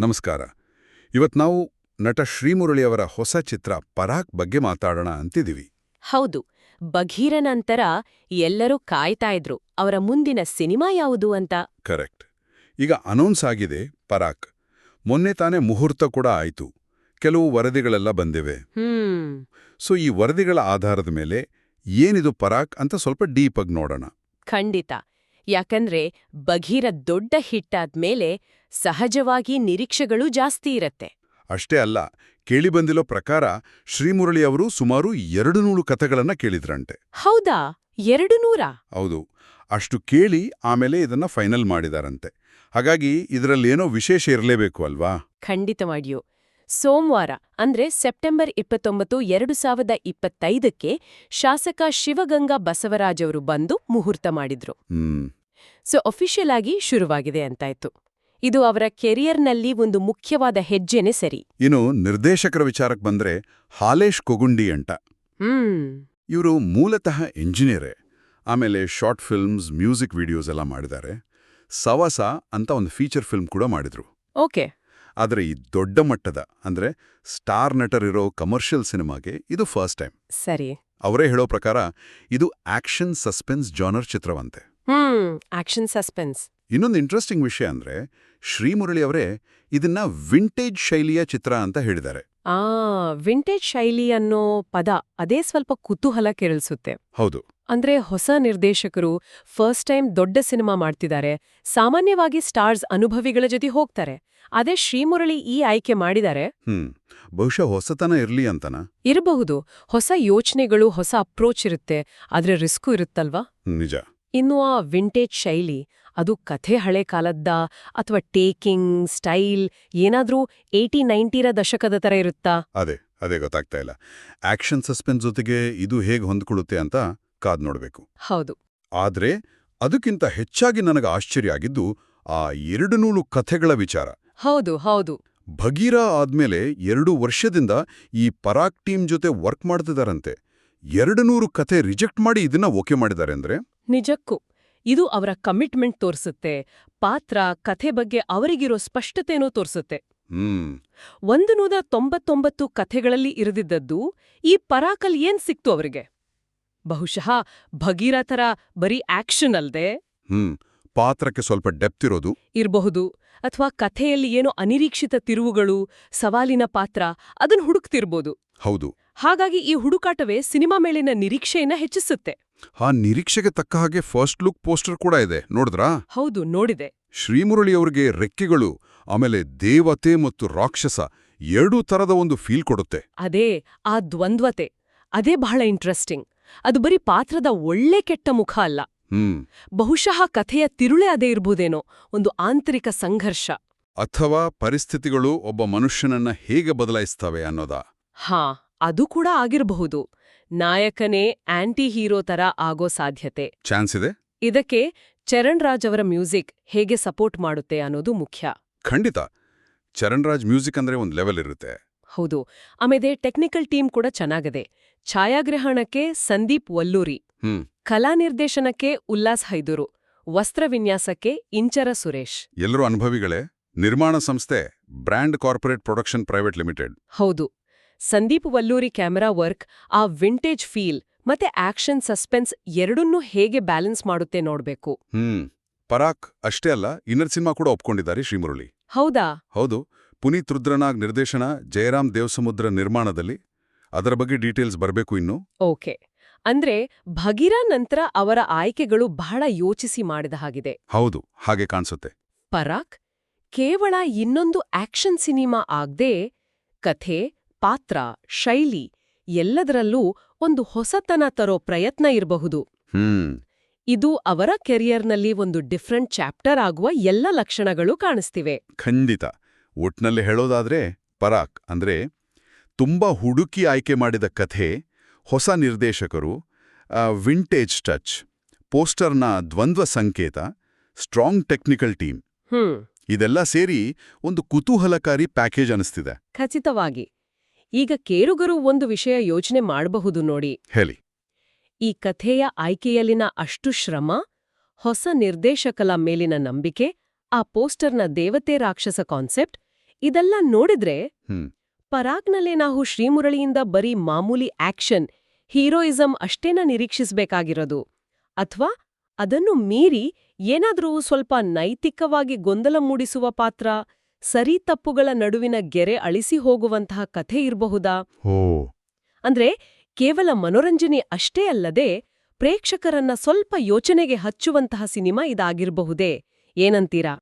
ನಮಸ್ಕಾರ. ಇವತ್ ನಾವು ನಟ ಶ್ರೀಮುರಳಿಯವರ ಹೊಸ ಚಿತ್ರ ಪರಾಕ್ ಬಗ್ಗೆ ಮಾತಾಡೋಣ ಅಂತಿದ್ದೀವಿ. ಹೌದು ಬಘೀರ ನಂತರ ಎಲ್ಲರೂ ಕಾಯ್ತಾ ಇದ್ರು. ಅವರ ಮುಂದಿನ ಸಿನಿಮಾ ಯಾವುದು ಅಂತ? ಕರೆಕ್ಟ್. ಈಗ ಅನೌನ್ಸ್ ಆಗಿದೆ ಪರಾಕ್. ಮೊನ್ನೆ ತಾನೇ ಮುಹೂರ್ತ ಕೂಡ ಆಯಿತು. ಕೆಲವು ವರದಿಗಳೆಲ್ಲ ಬಂದಿವೆ. ಸೊ ಈ ವರದಿಗಳ ಆಧಾರದ ಮೇಲೆ ಏನಿದು ಪರಾಕ್ ಅಂತ ಸ್ವಲ್ಪ ಡೀಪಾಗಿ ನೋಡೋಣ. ಖಂಡಿತ. ಯಾಕಂದ್ರೆ ಬಘೀರ ದೊಡ್ಡ ಹಿಟ್ಟಾದ್ಮೇಲೆ ಸಹಜವಾಗಿ ನಿರೀಕ್ಷೆಗಳು ಜಾಸ್ತಿ ಇರತ್ತೆ. ಅಷ್ಟೇ ಅಲ್ಲ ಕೇಳಿಬಂದಿರೋ ಪ್ರಕಾರ ಶ್ರೀಮುರಳಿ ಅವರು ಸುಮಾರು ಎರಡು ನೂರು ಕಥೆಗಳನ್ನ ಕೇಳಿದ್ರಂತೆ. ಹೌದಾ? ಎರಡು ನೂರ ಹೌದು. ಅಷ್ಟು ಕೇಳಿ ಆಮೇಲೆ ಇದನ್ನ ಫೈನಲ್ ಮಾಡಿದಾರಂತೆ. ಹಾಗಾಗಿ ಇದರಲ್ಲೇನೋ ವಿಶೇಷ ಇರಲೇಬೇಕು ಅಲ್ವಾ? ಖಂಡಿತವಾಗಿಯೂ ಸೋಮವಾರ ಅಂದ್ರೆ ಸೆಪ್ಟೆಂಬರ್ ಇಪ್ಪತ್ತೊಂಬತ್ತು ಎರಡು ಸಾವಿರದ ಇಪ್ಪತ್ತೈದಕ್ಕೆ ಶಾಸಕ ಶಿವಗಂಗಾ ಬಸವರಾಜ್ ಅವರು ಬಂದು ಮುಹೂರ್ತ ಮಾಡಿದ್ರು. ಸೊ ಅಫಿಷಿಯಲ್ ಆಗಿ ಶುರುವಾಗಿದೆ ಅಂತಾಯ್ತು. ಇದು ಅವರ ಕೆರಿಯರ್ನಲ್ಲಿ ಒಂದು ಮುಖ್ಯವಾದ ಹೆಜ್ಜೆನೆ ಸರಿ. ಇನ್ನು ನಿರ್ದೇಶಕರ ವಿಚಾರಕ್ಕೆ ಬಂದ್ರೆ ಹಾಲೇಶ್ ಕೊಗುಂಡಿ ಅಂಟ ಹ್ಮ್. ಇವರು ಮೂಲತಃ ಎಂಜಿನಿಯರೇ. ಆಮೇಲೆ ಶಾರ್ಟ್ ಫಿಲ್ಮ್ಸ್ ಮ್ಯೂಸಿಕ್ ವಿಡಿಯೋಸ್ ಎಲ್ಲ ಮಾಡಿದ್ದಾರೆ. ಸವಸ ಅಂತ ಒಂದು ಫೀಚರ್ ಫಿಲ್ಮ್ ಕೂಡ ಮಾಡಿದ್ರು. ಓಕೆ. ಆದರೆ ಈ ದೊಡ್ಡ ಮಟ್ಟದ ಅಂದ್ರೆ ಸ್ಟಾರ್ ನಟರಿರೋ ಕಮರ್ಷಿಯಲ್ ಸಿನಿಮಾಗೆ ಇದು ಫಸ್ಟ್ ಟೈಮ್. ಸರಿ. ಅವರೇ ಹೇಳೋ ಪ್ರಕಾರ ಇದು ಆಕ್ಷನ್ ಸಸ್ಪೆನ್ಸ್ ಜಾನರ್ ಚಿತ್ರವಂತೆ. Hmm action suspense. ಇನ್ನೊಂದು ಇಂಟ್ರೆಸ್ಟಿಂಗ್ ವಿಷಯ ಅಂದ್ರೆ ಶ್ರೀಮುರಳಿ ಅವರೇ ಇದನ್ನ ವಿಂಟೇಜ್ ಶೈಲಿಯ ಚಿತ್ರ ಅಂತ ಹೇಳಿದ್ದಾರೆ. ಆ ವಿಂಟೇಜ್ ಶೈಲಿ ಅನ್ನೋ ಪದ ಅದೇ ಸ್ವಲ್ಪ ಕುತೂಹಲ ಕೆರಳಿಸುತ್ತೆ. ಹೌದು. ಅಂದ್ರೆ ಹೊಸ ನಿರ್ದೇಶಕರು ಫಸ್ಟ್ ಟೈಮ್ ದೊಡ್ಡ ಸಿನಿಮಾ ಮಾಡ್ತಿದ್ದಾರೆ ಸಾಮಾನ್ಯವಾಗಿ ಸ್ಟಾರ್ಸ್ ಅನುಭವಿಗಳ ಜೊತೆ ಹೋಗ್ತಾರೆ. ಅದೇ ಶ್ರೀಮುರಳಿ ಈ ಆಯ್ಕೆ ಮಾಡಿದ್ದಾರೆ. ಹ್ಮ್ ಬಹುಶಃ ಹೊಸತನ ಇರ್ಲಿ ಅಂತನ? ಇರಬಹುದು ಹೊಸ ಯೋಚನೆಗಳು ಹೊಸ ಅಪ್ರೋಚ್ ಇರುತ್ತೆ ಆದ್ರೆ ರಿಸ್ಕು ಇರುತ್ತಲ್ವಾ? ನಿಜ. ಇನ್ನು ಆ ವಿಂಟೇಜ್ ಶೈಲಿ ಅದು ಕಥೆ ಹಳೆ ಕಾಲದ್ದ ಅಥವಾ ಟೇಕಿಂಗ್ ಸ್ಟೈಲ್ ಏನಾದ್ರೂ ಏಯ್ಟಿ ನೈಂಟಿರ ದಶಕದ ತರ ಇರುತ್ತಾ? ಅದೇ ಅದೇ ಗೊತ್ತಾಗ್ತಾ ಇಲ್ಲ. ಆಕ್ಷನ್ ಸಸ್ಪೆನ್ಸ್ ಜೊತೆಗೆ ಇದು ಹೇಗೆ ಹೊಂದ್ಕೊಳ್ಳುತ್ತೆ ಅಂತ ಕಾದ್ ನೋಡಬೇಕು. ಹೌದು. ಆದ್ರೆ ಅದಕ್ಕಿಂತ ಹೆಚ್ಚಾಗಿ ನನಗೆ ಆಶ್ಚರ್ಯ ಆಗಿದ್ದು ಆ ಎರಡು ನೂರು ಕಥೆಗಳ ವಿಚಾರ. ಹೌದು ಹೌದು. ಭಗೀರ ಆದ್ಮೇಲೆ ಎರಡು ವರ್ಷದಿಂದ ಈ ಪರಾಕ್ ಟೀಮ್ ಜೊತೆ ವರ್ಕ್ ಮಾಡ್ತಿದಾರಂತೆ. ಎರಡು ನೂರು ಕಥೆ ರಿಜೆಕ್ಟ್ ಮಾಡಿ ಇದನ್ನ ಓಕೆ ಮಾಡಿದ್ದಾರೆ ಅಂದ್ರೆ? ನಿಜಕ್ಕೂ ಇದು ಅವರ ಕಮಿಟ್ಮೆಂಟ್ ತೋರಿಸುತ್ತೆ ಪಾತ್ರ ಕಥೆ ಬಗ್ಗೆ ಅವರಿಗಿರೋ ಸ್ಪಷ್ಟತೆನೂ ತೋರಿಸುತ್ತೆ. ಹ್ಮ್. ಒಂದು ನೂರ ತೊಂಬತ್ತೊಂಬತ್ತು ಕಥೆಗಳಲ್ಲಿ ಇರದಿದ್ದದ್ದು ಈ ಪರಾಕಲ್ ಏನ್ ಸಿಕ್ತು ಅವರಿಗೆ? ಬಹುಶಃ ಭಗೀರ ಥರ ಬರೀ ಆಕ್ಷನ್ ಅಲ್ದೆ? ಹ್ಮ್ ಪಾತ್ರಕ್ಕೆ ಸ್ವಲ್ಪ ಡೆಪ್ತ್ ಇರೋದು. ಇರಬಹುದು ಅಥವಾ ಕಥೆಯಲ್ಲಿ ಏನೋ ಅನಿರೀಕ್ಷಿತ ತಿರುವುಗಳು ಸವಾಲಿನ ಪಾತ್ರ ಅದನ್ನು ಹುಡುಕ್ತಿರ್ಬೋದು. ಹೌದು. ಹಾಗಾಗಿ ಈ ಹುಡುಕಾಟವೇ ಸಿನಿಮಾ ಮೇಲಿನ ನಿರೀಕ್ಷೆಯನ್ನ ಹೆಚ್ಚಿಸುತ್ತೆ. ಆ ನಿರೀಕ್ಷೆಗೆ ತಕ್ಕ ಹಾಗೆ ಫಸ್ಟ್ ಲುಕ್ ಪೋಸ್ಟರ್ ಕೂಡ ಇದೆ. ನೋಡಿದ್ರಾ? ಹೌದು ನೋಡಿದೆ. ಶ್ರೀಮುರಳಿಯವರಿಗೆ ರೆಕ್ಕೆಗಳು ಆಮೇಲೆ ದೇವತೆ ಮತ್ತು ರಾಕ್ಷಸ ಎರಡೂ ತರದ ಒಂದು ಫೀಲ್ ಕೊಡುತ್ತೆ. ಅದೇ ಆ ದ್ವಂದ್ವತೆ. ಅದೇ ಬಹಳ ಇಂಟ್ರೆಸ್ಟಿಂಗ್. ಅದು ಬರೀ ಪಾತ್ರದ ಒಳ್ಳೆ ಕೆಟ್ಟ ಮುಖ ಅಲ್ಲ. ಹ್ಮ್. ಬಹುಶಃ ಕಥೆಯ ತಿರುಳೆ ಅದೇ ಇರ್ಬೋದೇನೋ ಒಂದು ಆಂತರಿಕ ಸಂಘರ್ಷ. ಅಥವಾ ಪರಿಸ್ಥಿತಿಗಳು ಒಬ್ಬ ಮನುಷ್ಯನನ್ನ ಹೇಗೆ ಬದಲಾಯಿಸ್ತವೆ ಅನ್ನೋದಾ? ಹಾ ಅದು ಕೂಡ ಆಗಿರಬಹುದು. ನಾಯಕನೇ ಆಂಟಿ ಹೀರೋ ತರ ಆಗೋ ಸಾಧ್ಯತೆ. ಚಾನ್ಸ್ ಇದೆ? ಇದಕ್ಕೆ ಚರಣ್ ರಾಜ್ ಅವರ ಮ್ಯೂಸಿಕ್ ಹೇಗೆ ಸಪೋರ್ಟ್ ಮಾಡುತ್ತೆ ಅನ್ನೋದು ಮುಖ್ಯ. ಖಂಡಿತ. ಚರಣ್ ರಾಜ್ ಮ್ಯೂಸಿಕ್ ಅಂದ್ರೆ ಒಂದು ಲೆವೆಲ್ ಇರುತ್ತೆ. ಹೌದು. ಆಮೇಲೆ ಟೆಕ್ನಿಕಲ್ ಟೀಮ್ ಕೂಡ ಚೆನ್ನಾಗಿದೆ. ಛಾಯಾಗ್ರಹಣಕ್ಕೆ ಸಂದೀಪ್ ವಲ್ಲೂರಿ. ಕಲಾ ನಿರ್ದೇಶನಕ್ಕೆ ಉಲ್ಲಾಸ್ ಹೈದೂರು. ವಸ್ತ್ರ ವಿನ್ಯಾಸಕ್ಕೆ ಇಂಚರ ಸುರೇಶ್. ಎಲ್ಲರೂ ಅನುಭವಿಗಳೇ? ನಿರ್ಮಾಣ ಸಂಸ್ಥೆ brand corporate production private limited. ಹೌದು. ಸಂದೀಪ್ ವಲ್ಲೂರಿ ಕ್ಯಾಮೆರಾ ವರ್ಕ್ ಆ ವಿಂಟೇಜ್ ಫೀಲ್ ಮತ್ತೆ ಆಕ್ಷನ್ ಸಸ್ಪೆನ್ಸ್ ಎರಡನ್ನೂ ಹೇಗೆ ಬ್ಯಾಲೆನ್ಸ್ ಮಾಡುತ್ತೆ ನೋಡ್ಬೇಕು. ಹ್ಮ್ ಪರಾಕ್ ಅಷ್ಟೇ ಅಲ್ಲ ಇನ್ನರ್ ಸಿನಿಮಾ ಕೂಡ ಒಪ್ಕೊಂಡಿದ್ದಾರೆ ಶ್ರೀಮುರಳಿ. ಹೌದಾ? ಹೌದು ಪುನೀತ್ ರುದ್ರನಾಗ್ ನಿರ್ದೇಶನ ಜಯರಾಮ್ ದೇವಸಮುದ್ರ ನಿರ್ಮಾಣದಲ್ಲಿ ಅದರ ಬಗ್ಗೆ ಡೀಟೇಲ್ಸ್ ಬರಬೇಕು ಇನ್ನು. ಓಕೆ ಅಂದ್ರೆ ಭಗೀರ ನಂತರ ಅವರ ಆಯ್ಕೆಗಳು ಬಹಳ ಯೋಚಿಸಿ ಮಾಡಿದ ಹಾಗಿದೆ. ಹೌದು ಹಾಗೆ ಕಾಣಿಸುತ್ತೆ. ಪರಾಕ್ ಕೇವಲ ಇನ್ನೊಂದು ಆಕ್ಷನ್ ಸಿನಿಮಾ ಆಗದೆ ಕಥೆ ಪಾತ್ರ ಶೈಲಿ ಎಲ್ಲದರಲ್ಲೂ ಒಂದು ಹೊಸತನ ತರೋ ಪ್ರಯತ್ನ ಇರಬಹುದು. ಇದು ಅವರ ಕೆರಿಯರ್ನಲ್ಲಿ ಒಂದು ಡಿಫ್ರೆಂಟ್ ಚಾಪ್ಟರ್ ಆಗುವ ಎಲ್ಲ ಲಕ್ಷಣಗಳು ಕಾಣಿಸ್ತಿವೆ. ಖಂಡಿತ. ಒಟ್ನಲ್ಲಿ ಹೇಳೋದಾದ್ರೆ ಪರಾಕ್ ಅಂದ್ರೆ ತುಂಬಾ ಹುಡುಕಿ ಆಯ್ಕೆ ಮಾಡಿದ ಕಥೆ ಹೊಸ ನಿರ್ದೇಶಕರು ವಿಂಟೇಜ್ ಟಚ್ ಪೋಸ್ಟರ್ನ ದ್ವಂದ್ವ ಸಂಕೇತ ಸ್ಟ್ರಾಂಗ್ ಟೆಕ್ನಿಕಲ್ ಟೀಮ್ ಇದೆಲ್ಲ ಸೇರಿ ಒಂದು ಕುತೂಹಲಕಾರಿ ಪ್ಯಾಕೇಜ್ ಅನಿಸ್ತಿದೆ. ಖಚಿತವಾಗಿ. ಈಗ ಕೇರುಗರು ಒಂದು ವಿಷಯ ಯೋಚನೆ ಮಾಡಬಹುದು ನೋಡಿ. ಹೇಳಿ. ಈ ಕಥೆಯ ಆಯ್ಕೆಯಲ್ಲಿನ ಅಷ್ಟು ಶ್ರಮ ಹೊಸ ನಿರ್ದೇಶಕಲ ಮೇಲಿನ ನಂಬಿಕೆ ಆ ಪೋಸ್ಟರ್ನ ದೇವತೆ ರಾಕ್ಷಸ ಕಾನ್ಸೆಪ್ಟ್ ಇದೆಲ್ಲ ನೋಡಿದ್ರೆ ಪರಾಗ್ನಲ್ಲೇ ನಾವು ಶ್ರೀಮುರಳಿಯಿಂದ ಬರೀ ಮಾಮೂಲಿ ಆಕ್ಷನ್ ಹೀರೋಯಿಸಂ ಅಷ್ಟೇನ ನಿರೀಕ್ಷಿಸಬೇಕಾಗಿರೋದು. ಅಥವಾ ಅದನ್ನು ಮೀರಿ ಏನಾದರೂ ಸ್ವಲ್ಪ ನೈತಿಕವಾಗಿ ಗೊಂದಲ ಮೂಡಿಸುವ ಪಾತ್ರ ಸರಿ ತಪ್ಪುಗಳ ನಡುವಿನ ಗೆರೆ ಅಳಿಸಿ ಹೋಗುವಂತಹ ಕಥೆ ಇರಬಹುದಾ? ಹೋ. ಅಂದ್ರೆ ಕೇವಲ ಮನೋರಂಜನೆ ಅಷ್ಟೇ ಅಲ್ಲದೆ ಪ್ರೇಕ್ಷಕರನ್ನ ಸ್ವಲ್ಪ ಯೋಚನೆಗೆ ಹಚ್ಚುವಂತಹ ಸಿನಿಮಾ ಇದಾಗಿರಬಹುದೇ? ಏನಂತೀರಾ?